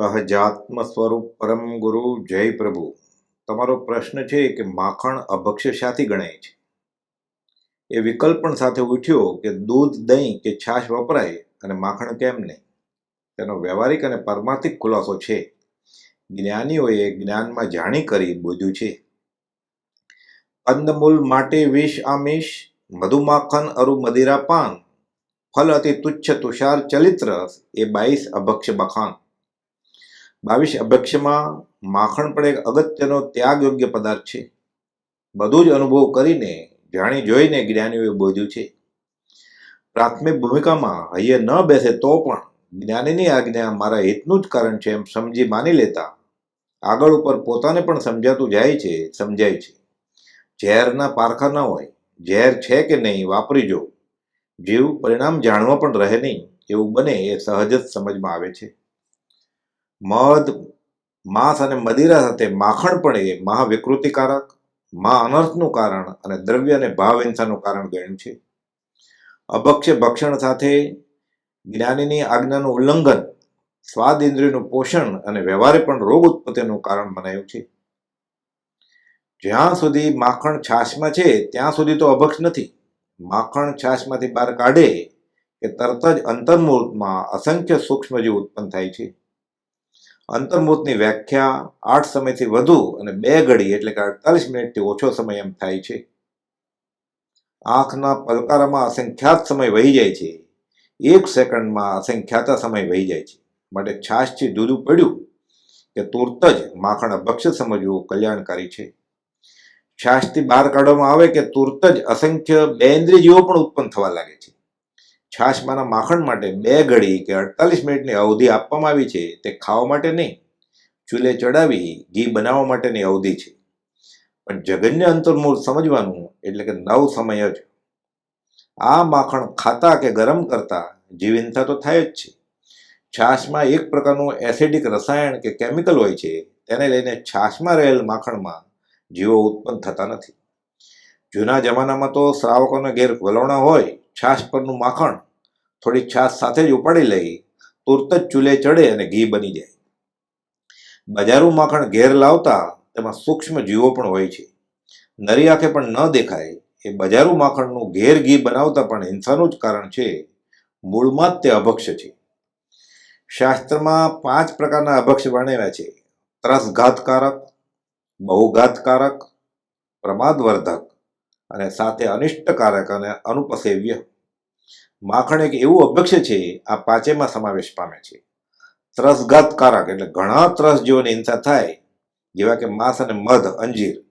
સહજાત્મ સ્વરૂપ પરમ ગુરુ જય પ્રભુ. તમારો પ્રશ્ન છે કે માખણ અભક્ષ્ય શાથી ગણાય છે? એ વિકલ્પ પણ સાથે ઉઠ્યો કે દૂધ, દહીં કે છાશ વપરાય અને માખણ કેમ નહીં? તેનો વ્યવહારિક અને પરમાર્થિક ખુલાસો છે. જ્ઞાનીઓએ જ્ઞાનમાં જાણી કરી બોધ્યું છે. કંદમૂલ માટે વિષ આમિષ, મધુમાખન, અરુ, મદિરા, પાન, ફલ અતિ તુચ્છ, તુષાર ચલિત્ર એ બાઈસ અભક્ષ્ય બખાન બાવીસ અભ્યક્ષમાં માખણ પણ એક અગત્યનો ત્યાગ યોગ્ય પદાર્થ છે. બધું જ અનુભવ કરીને, જાણી જોઈને જ્ઞાનીઓએ બોધ્યું છે. પ્રાથમિક ભૂમિકામાં હૈયે ન બેસે તો પણ જ્ઞાનીની આજ્ઞા મારા હિતનું જ કારણ છે એમ સમજી માની લેતા આગળ ઉપર પોતાને પણ સમજાતું જાય છે, સમજાય છે. ઝેરના પારખા ન હોય, ઝેર છે કે નહીં વાપરી જો જીવ પરિણામ જાણવા પણ રહે નહીં, એવું બને એ સહજ જ સમજમાં આવે છે. મધ, માંસ અને મદિરા સાથે માખણ પણ એ મહાવિકૃતિકારક મહા અનર્થનું કારણ અને દ્રવ્ય અને ભાવ હિંસાનું કારણ ગણ્યું છે. અભક્ષ્ય ભક્ષણ સાથે જ્ઞાનીની આજ્ઞાનું ઉલ્લંઘન, સ્વાદ ઇન્દ્રિયનું પોષણ અને વ્યવહારે પણ રોગ ઉત્પત્તિનું કારણ બનાવ્યું છે. જ્યાં સુધી માખણ છાશમાં છે, ત્યાં સુધી તો અભક્ષ નથી. માખણ છાશમાંથી બહાર કાઢે કે તરત જ અંતર્મુહૂર્તમાં અસંખ્ય સૂક્ષ્મજીવ ઉત્પન્ન થાય છે. અંતર્મુહૂર્તની વ્યાખ્યા આઠ સમયથી વધુ અને બે ઘડી એટલે કે અડતાલીસ મિનિટથી ઓછો સમય એમ થાય છે. આંખના પલકારામાં અસંખ્યાત સમય વહી જાય છે. એક સેકન્ડમાં અસંખ્યાતા સમય વહી જાય છે. માટે છાશથી દૂધું પડ્યું કે તુરત જ માખણ અભક્ષ સમજવું કલ્યાણકારી છે. છાશથી બહાર કાઢવામાં આવે કે તુરત જ અસંખ્ય બેન્દ્રિય જીવો પણ ઉત્પન્ન થવા લાગે છે. છાશમાંના માખણ માટે બે ઘડી કે અડતાલીસ મિનિટની અવધિ આપવામાં આવી છે તે ખાવા માટે નહીં. ચૂલે ચડાવી, ઘી બનાવવા માટેની અવધિ છે. પણ જગન્ય અંતર્મૂળ સમજવાનું એટલે કે નવ સમય જ. આ માખણ ખાતા કે ગરમ કરતા જીવનતા તો થાય જ છે. છાશમાં એક પ્રકારનું એસિડિક રસાયણ કે કેમિકલ હોય છે તેને લઈને છાશમાં રહેલ માખણમાં જીવો ઉત્પન્ન થતા નથી. જૂના જમાનામાં તો શ્રાવકોને ઘેર વલોણા હોય, છાશ પરનું માખણ થોડી છાશ સાથે જ ઉપાડી લઈ તુરત જ ચૂલે ચડે અને ઘી બની જાય. બજારું માખણ ઘેર લાવતા તેમાં સૂક્ષ્મ જીવો પણ હોય છે. નરી આંખે પણ ન દેખાય એ બજારું માખણનું ઘેર ઘી બનાવતા પણ હિંસાનું જ કારણ છે. મૂળમાં જ તે અભક્ષ છે. શાસ્ત્રમાં પાંચ પ્રકારના અભક્ષ વર્ણવ્યા છે. ત્રસઘાતકારક, બહુઘાતકારક, પ્રમાદવર્ધક અને સાથે અનિષ્ટકારક અને અનુપસેવ્ય. માખણ એક એવું અભ્યક્ષ છે, આ પાંચેમાં સમાવેશ પામે છે. ત્રસઘાતકારક એટલે ઘણા ત્રસ જેઓને હિંસા થાય, જેવા કે માંસ અને મધ, અંજીર.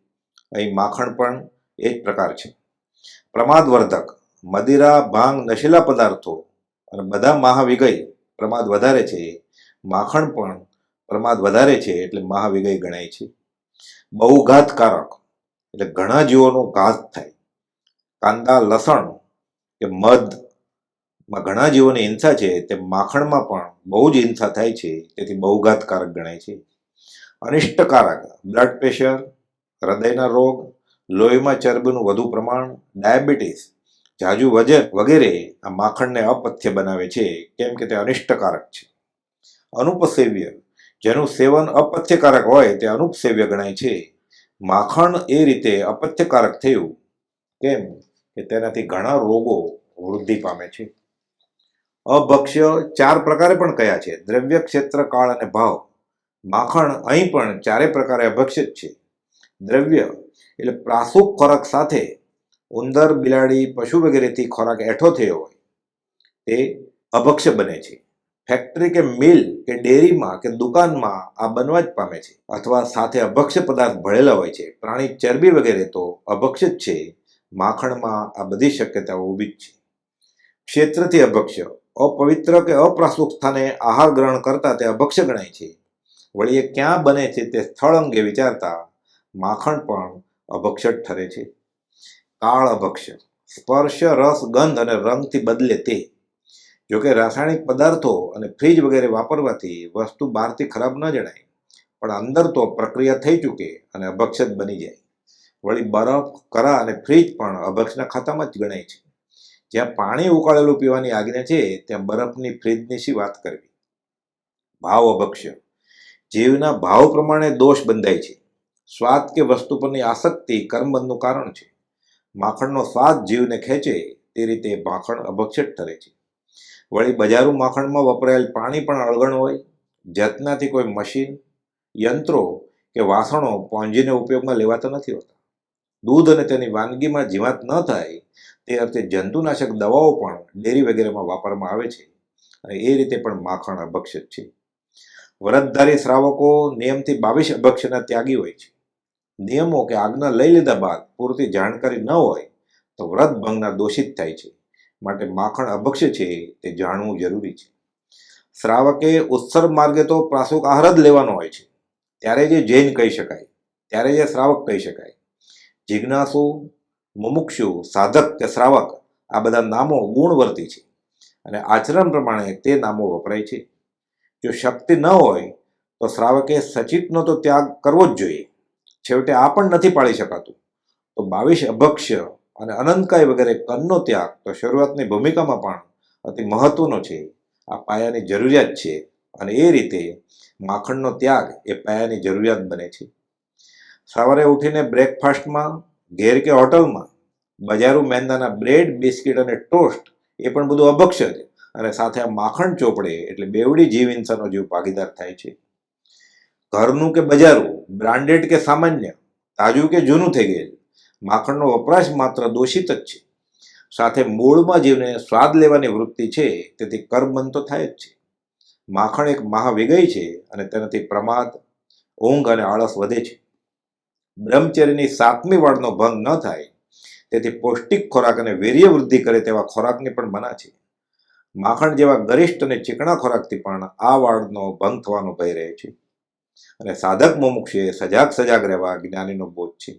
અહીં માખણ પણ એ જ પ્રકાર છે. પ્રમાદવર્ધક, મદિરા, ભાંગ, નશીલા પદાર્થો અને બધા મહાવિગય પ્રમાદ વધારે છે. માખણ પણ પ્રમાદ વધારે છે એટલે મહાવિગય ગણાય છે. બહુઘાતકારક એટલે ઘણા જીવોનો ઘાત થાય. કાંદા, લસણ કે મધમાં ઘણા જીવોની હિંસા છે તે માખણમાં પણ બહુ જ હિંસા થાય છે, તેથી બહુ ઘાતકારક ગણાય છે. અનિષ્ટકારક બ્લડ પ્રેશર હૃદયના રોગ, લોહીમાં ચરબીનું વધુ પ્રમાણ ડાયાબિટીસ જાજુ વજન વગેરે આ માખણને અપથ્ય બનાવે છે, કેમ કે તે અનિષ્ટકારક છે. અનુપસેવ્ય જેનું સેવન અપથ્યકારક હોય તે અનુપસેવ્ય ગણાય છે. માખણ એ રીતે અપથ્યકારક થયું, કેમ કે તેનાથી ઘણા રોગો વૃદ્ધિ પામે છે. અભક્ષ્ય ચાર પ્રકારે પણ કયા છે? દ્રવ્ય, ક્ષેત્ર, કાળ અને ભાવ. માખણ અહીં પણ ચારે પ્રકારે અભક્ષ્ય જ છે. દ્રવ્ય એટલે પ્રાસુક ખોરાક સાથે ઉંદર, બિલાડી, પશુ વગેરેથી ખોરાક એઠો થયો હોય, તે અભક્ષ્ય બને છે. ફેક્ટરી કે મિલ કે ડેરીમાં કે દુકાનમાં આ બનવા જ પામે છે અથવા સાથે અભક્ષ્ય પદાર્થ ભળેલા હોય છે. પ્રાણી ચરબી વગેરે તો અભક્ષ્ય જ છે. માખણમાં આ બધી શક્યતાઓ ઊભી જ છે. ક્ષેત્રથી અભક્ષ્ય અપવિત્ર કે અપ્રાસુક સ્થાને આહાર ગ્રહણ કરતા તે અભક્ષ્ય ગણાય છે. વળી એ ક્યાં બને છે તે સ્થળ અંગે વિચારતા માખણ પણ અભક્ષ્ય ઠરે છે. કાળ અભક્ષ્ય સ્પર્શ, રસ, ગંધ અને રંગથી બદલે તે. જોકે રાસાયણિક પદાર્થો અને ફ્રીજ વગેરે વાપરવાથી વસ્તુ બહારથી ખરાબ ન જણાય, પણ અંદર તો પ્રક્રિયા થઈ ચૂકે અને અભક્ષત બની જાય. વળી બરફ, કરા અને ફ્રીજ પણ અભક્ષના ખાતામાં જ ગણાય છે. જ્યાં પાણી ઉકાળેલું પીવાની આજ્ઞા છે, ત્યાં બરફની ફ્રીજની વાત કરવી? ભાવ અભક્ષ્ય. જીવના ભાવ પ્રમાણે દોષ બંધાય છે. સ્વાદ કે વસ્તુ પરની આસક્તિ કર્મબંધનું કારણ છે. માખણનો સ્વાદ જીવને ખેંચે, તે રીતે માખણ અભક્ષિત ઠરે છે. વળી બજારું માખણમાં વપરાયેલ પાણી પણ અળગણ હોય. જતનાથી કોઈ મશીન, યંત્રો કે વાસણો પોંજીને ઉપયોગમાં લેવાતા નથી હોતા. દૂધ અને તેની વાનગીમાં જીવાત ન થાય તે અર્થે જંતુનાશક દવાઓ પણ ડેરી વગેરેમાં વાપરવામાં આવે છે અને એ રીતે પણ માખણ અભક્ષક છે. વ્રતધારી શ્રાવકો નિયમથી બાવીસ અભક્ષના ત્યાગી હોય છે. નિયમો કે આજ્ઞા લઈ લીધા બાદ પૂરતી જાણકારી ન હોય તો વ્રત ભંગના દોષિત થાય છે. માટે માખણ અભક્ષ છે તે જાણવું જરૂરી છે. શ્રાવકે ઉત્સર્ગ માર્ગે તો પ્રાસુક આહાર જ લેવાનો હોય છે. ત્યારે જે જૈન કહી શકાય, ત્યારે જે શ્રાવક કહી શકાય. જિજ્ઞાસુ મુમુક્ષુ, સાધક કે શ્રાવક આ બધા નામો ગુણવર્તી છે. અને આચરણ પ્રમાણે તે નામો વપરાય છે. જો શક્તિ ન હોય, તો શ્રાવકે સચિતનો તો ત્યાગ કરવો જ જોઈએ. છેવટે આ પણ નથી પાળી શકાતું. તો બાવીસ અભક્ષ્ય અને અનંતકાય વગેરે કનનો ત્યાગ તો શરૂઆતની ભૂમિકામાં પણ અતિ મહત્વનો છે. આ પાયાની જરૂરિયાત છે અને એ રીતે માખણનો ત્યાગ એ પાયાની જરૂરિયાત બને છે. સવારે ઉઠીને બ્રેકફાસ્ટમાં ઘેર કે હોટલમાં, બજારું મેંદાના બ્રેડ, બિસ્કિટ અને ટોસ્ટ એ પણ બધું અભક્ષ્ય છે અને સાથે આ માખણ ચોપડે એટલે બેવડી જીવ ઇન્સાનનો જીવ ભાગીદાર થાય છે. ઘરનું કે બજારું, બ્રાન્ડેડ કે સામાન્ય, તાજું કે જૂનું થઈ ગયેલ, માખણનો વપરાશ માત્ર દોષિત જ છે. સાથે મૂળમાં જીવને સ્વાદ લેવાની વૃત્તિ છે, તેથી કર્મબંધ તો થાય જ છે. માખણ એક મહાવિગય છે અને તેનાથી પ્રમાદ, ઊંઘ અને આળસ વધે છે. બ્રહ્મચર્યની સાતમી વાળનો ભંગ ન થાય, તેથી પૌષ્ટિક ખોરાક અને વીર્ય વૃદ્ધિ કરે તેવા ખોરાકની પણ મના છે. માખણ જેવા ગરિષ્ઠ અને ચીકણા ખોરાકથી પણ આ વાળનો ભંગ થવાનો ભય રહે છે. અને સાધક મુમુક્ષે સજાગ સજાગ રહેવા જ્ઞાનીનો બોધ છે.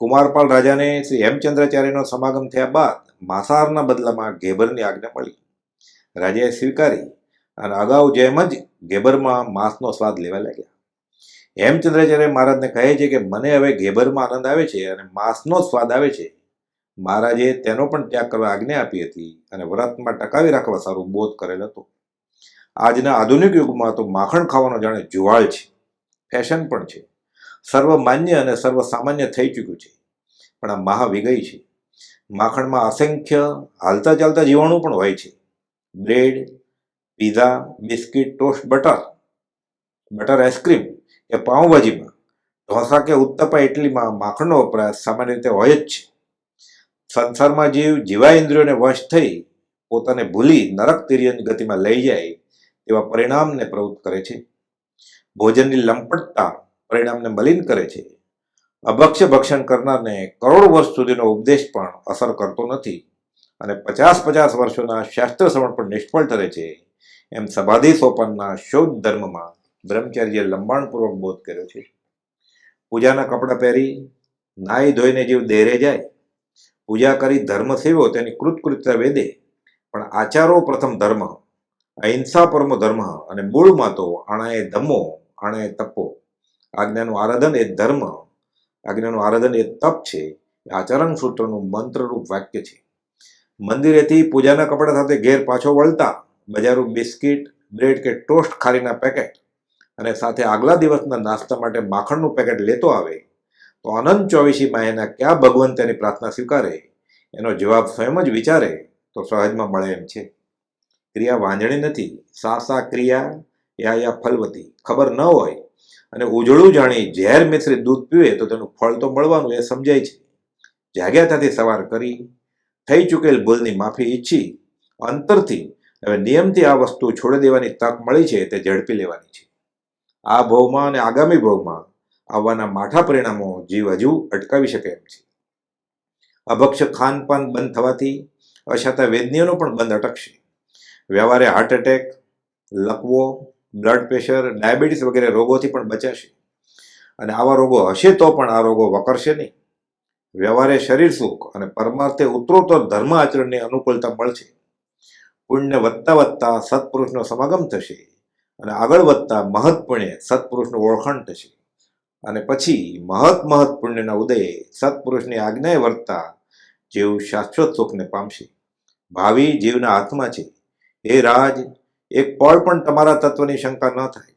કુમારપાલ રાજાને શ્રી હેમચંદ્રાચાર્યનો સમાગમ થયા બાદ માંસાહારના બદલામાં ઘેબરની આજ્ઞા મળી. રાજાએ સ્વીકારી અને અગાઉ જેમ જ ઘેબરમાં માંસનો સ્વાદ લેવા લાગ્યા. હેમચંદ્રાચાર્ય મહારાજને કહે છે કે મને હવે ઘેબરમાં આનંદ આવે છે અને માંસનો સ્વાદ આવે છે, મહારાજે તેનો પણ ત્યાગ કરવા આજ્ઞા આપી હતી અને વ્રતમાં ટકાવી રાખવા સારું બોધ કરેલ હતો. આજના આધુનિક યુગમાં તો માખણ ખાવાનો જાણે જુવાળ છે, ફેશન પણ છે. સર્વમાન્ય અને સર્વ સામાન્ય થઈ ચૂક્યું છે, પણ આ મહાવિગય છે. માખણમાં અસંખ્ય હાલતા ચાલતા જીવાણુ પણ હોય છે. Bread, pizza, biscuit, toast, butter butter ice cream કે પાઉંભાજીમાં ઢોસા કે ઉત્તપા ઇટલીમાં માખણનો વપરાશ સામાન્ય રીતે હોય જ છે. સંસારમાં જીવ જીવા ઇન્દ્રિયોને વશ થઈ પોતાને ભૂલી નરક તિર્યન ગતિમાં લઈ જાય તેવા પરિણામને પ્રવૃત્ત કરે છે. ભોજનની લંપટતા પરિણામને મલિન કરે છે. અભક્ષ્ય ભક્ષણ કરનારને કરોડ વર્ષ સુધીનો ઉપદેશ પણ અસર કરતો નથી અને પચાસ પચાસ વર્ષોના શાસ્ત્ર શ્રવણ પણ નિષ્ફળ ઠરે છે. એમ સમાધિ સોપાનના શોધ ધર્મમાં બ્રહ્મચાર્ય લંબાણપૂર્વક બોધ કર્યો છે. પૂજાના કપડાં પહેરી નાહી ધોઈને જીવ દેરે જાય. પૂજા કરી ધર્મ સેવ્યો તેની કૃતકૃત્યતા વેદે. પણ આચારો પ્રથમ ધર્મ, અહિંસા પરમો ધર્મ અને મૂળમાં તો આણાએ ધમ્મો આણાએ તપો. આજ્ઞાનું આરાધન એ ધર્મ, આજ્ઞાનું આરાધન એ તપ છે. આચરણ સૂત્રનું મંત્રરૂપ વાક્ય છે. મંદિરેથી પૂજાના કપડા સાથે ઘેર પાછો વળતા બજારું બિસ્કિટ, બ્રેડ કે ટોસ્ટ ખારીના પેકેટ અને સાથે આગલા દિવસના નાસ્તા માટે માખણનું પેકેટ લેતો આવે, તો અનંત ચોવીસી માયાના ક્યાં ભગવાન તેની પ્રાર્થના સ્વીકારે? એનો જવાબ સ્વયં જ વિચારે, તો સહજમાં મળે એમ છે. ક્રિયા વાંજણી નથી, સા સા ક્રિયા યા યા ફલવતી, ખબર ન હોય. અને ઉજળું જાણી ઝેર મિશ્રિત દૂધ પીવે, તો તેનું ફળ તો મળવાનું, એ સમજાય છે. જાગ્યા ત્યાંથી સવાર કરી, થઈ ચૂકેલ ભૂલની માફી ઈચ્છી, અંતરથી હવે નિયમથી આ વસ્તુ છોડી દેવાની તક મળી છે, તે ઝડપી લેવાની છે. આ ભવમાં અને આગામી ભવમાં આવવાના માઠા પરિણામો જીવ હજુ અટકાવી શકે એમ છે. અભક્ષ ખાનપાન બંધ થવાથી અછાતા વેદનીઓનો પણ બંધ અટકશે. વ્યવહારે હાર્ટ એટેક લકવો બ્લડ પ્રેશર ડાયાબિટીસ વગેરે રોગોથી પણ બચાશે. અને આવા રોગો હશે તો પણ આ રોગો વકરશે નહીં. વ્યવહારે શરીર સુખ અને પરમાર્થે ઉત્તરોત્તર ધર્મ આચરણની અનુકૂળતા મળશે. પુણ્ય વધતા વધતા સત્પુરુષનો સમાગમ થશે. અને આગળ વધતા મહৎ સત્પુરુષનું ઓળખાણ થશે. અને પછી મહત મહત પુણ્યના ઉદય સત્પુરુષની આજ્ઞાએ વર્તતા જેવું શાશ્વત સુખને પામશે. ભાવિ જીવના હાથમાં છે. હે રાજ, એક પળ પણ તમારા તત્વની શંકા ન થાય.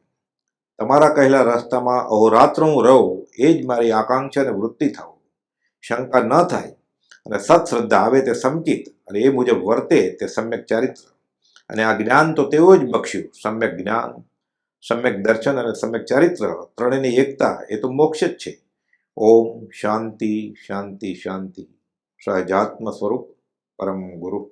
તમારા કહેલા રસ્તામાં અહોરાત્ર હું રહું, એ જ મારી આકાંક્ષા અને વૃત્તિ થવું શંકા ન થાય અને સત્શ્રદ્ધા આવે તે સંકિત અને એ મુજબ વર્તે તે સમ્યક ચારિત્ર. અને આ જ્ઞાન તો તેઓ જ બક્ષ્યું, સમ્યક જ્ઞાન, સમ્યક દર્શન અને સમ્યક ચારિત્ર, ત્રણેયની એકતા, એ તો મોક્ષ જ છે. ઓમ શાંતિ શાંતિ શાંતિ. સહજાત્મ સ્વરૂપ, પરમ ગુરુ.